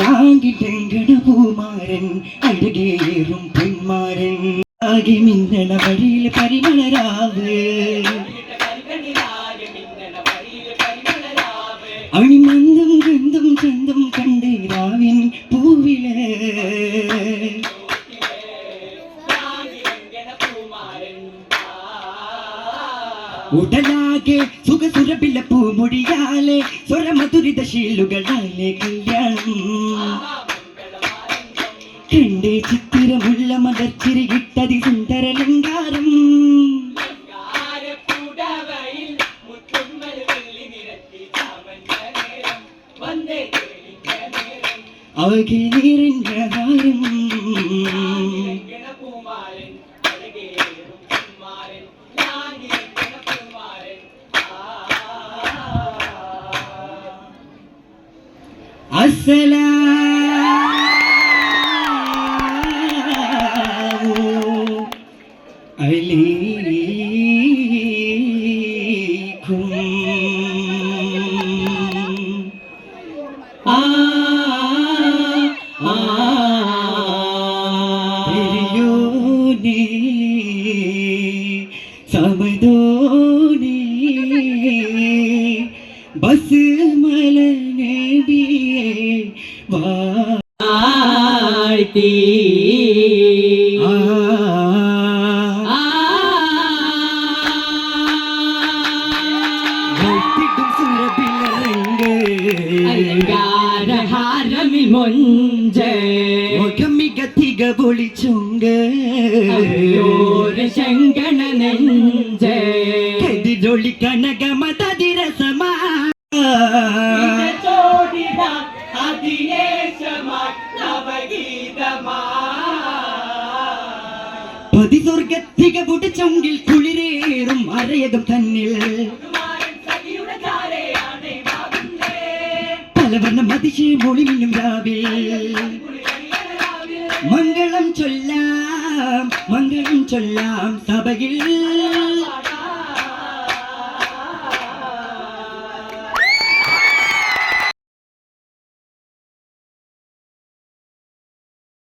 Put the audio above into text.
ലാങ്കിട്ടെങ്കട പൂമാരൻ അഴകേറും പെൺമാരൻ ആകെ മിന്നണ വഴിയിൽ പരിമളരാവ് അണിമന്ദം ഗന്ധം ചന്തം കണ്ടേ രാവിൻ ഉടലാകെ സുഖസുരപില്ല പൂമൊഴിയാലെ സ്വരമധുരിത ശീലുകളാലെ കല്യാണം. കണ്ടേ ചിത്തിരമുള്ള മദർച്ചിരികിട്ടതി സുന്ദരലങ്കാരം. അവകെ നിറഞ്ഞ السلام عليكم समदोनी बस मलने വാഴ്ത്തി മൊഞ്ച്. ശങ്കണ നെഞ്ച്. കതിരൊളി കനകമതതിരസമാ പതിസ്വർഗത്തിക പൊടിച്ചൊങ്കിൽ കുളിരേറും അറിയതും തന്നിൽ. പലവർണം അതിശയം ഒളിമിനും രാവിൽ. മംഗളം ചൊല്ലാം മംഗളം ചൊല്ലാം സഭയിൽ.